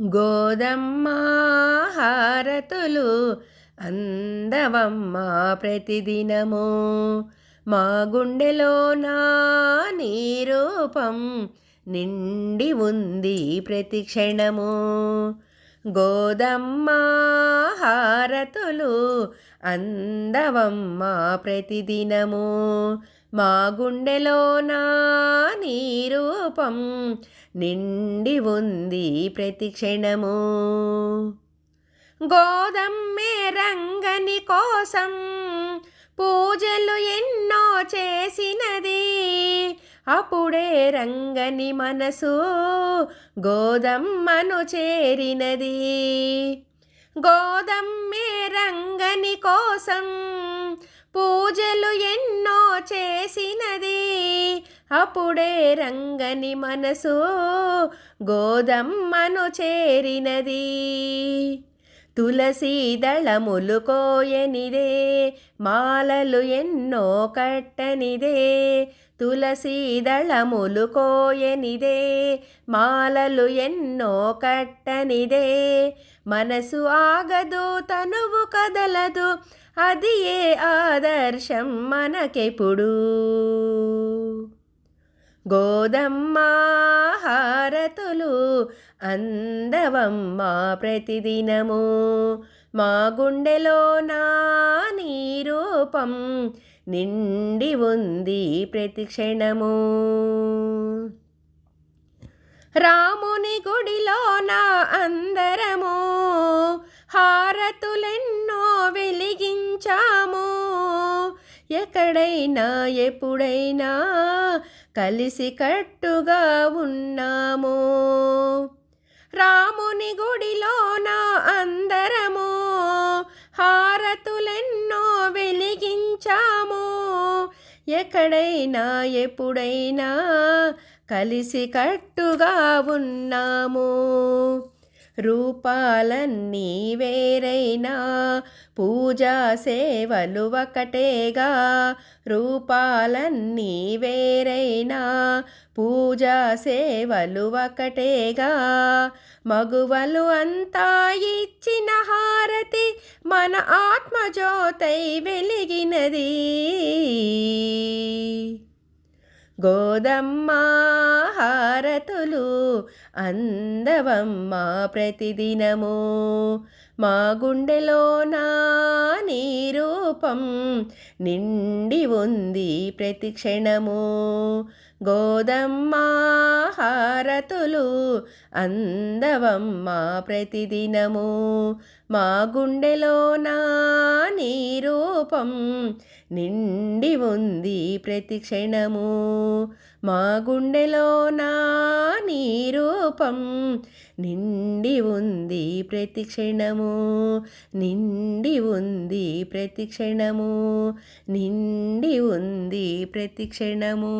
గోదమ్మ హారతులు అందవమ్మ ప్రతిదినము. మా గుండెలో నా నీ రూపం నిండి ఉంది ప్రతి క్షణము. గోదమ్మ హారతులు అందవమ్మ ప్రతిదినము. మా గుండెలో నా నీ రూపం నిండి ఉంది ప్రతి క్షణము. గోదమ్మే రంగని కోసం పూజలు ఎన్నో చేసినది. అప్పుడే రంగని మనసు గోదమ్మను చేరినది. గోదమ్మే రంగని కోసం పూజలు ఎన్నో చేసినది. అప్పుడే రంగని మనసు గోదమ్మను చేరినది. తులసి దళములు కోయనిదే మాలలు ఎన్నో కట్టనిదే. తులసి దళములు కోయనిదే మాలలు ఎన్నో కట్టనిదే. మనసు ఆగదు తనువు కదలదు అది ఏ ఆదర్శం మనకెప్పుడు? గోదమ్మ హారతులు అందవమ్మ ప్రతిదినము. మా గుండెలో నా నీ రూపం నిండి ఉంది ప్రతి క్షణము. రాముని గుడిలో నా అందరము హారతులెన్నో వెలిగించాము. ఎక్కడైనా ఎప్పుడైనా కలిసి కట్టుగా ఉన్నాము. రాముని గుడిలో నా అందరము హారతులెన్నో వెలిగించాము. ఎక్కడైనా ఎప్పుడైనా కలిసి కట్టుగా ఉన్నాము. రూపాలన్నీ వేరైనా పూజా సేవలు ఒకటేగా. రూపాలన్నీ వేరైనా పూజా సేవలు ఒకటేగా. మగువలు అంతా ఇచ్చిన హారతి మన ఆత్మజ్యోతై వెలిగినది. గోదమ్మ హారతులు అందవమ్మ ప్రతిదినము. మా గుండెలో నా నీ రూపం నిండి ఉంది ప్రతి క్షణము. గోదమ్మ హారతులు అందవమ్మ ప్రతిదినము. మా గుండెలో నా నీ రూపం నిండి ఉంది ప్రతి క్షణము. మా గుండెలో నా నీ రూపం నిండి ఉంది ప్రతి క్షణము. నిండి ఉంది ప్రతి క్షణము. నిండి ఉంది ప్రతి క్షణము.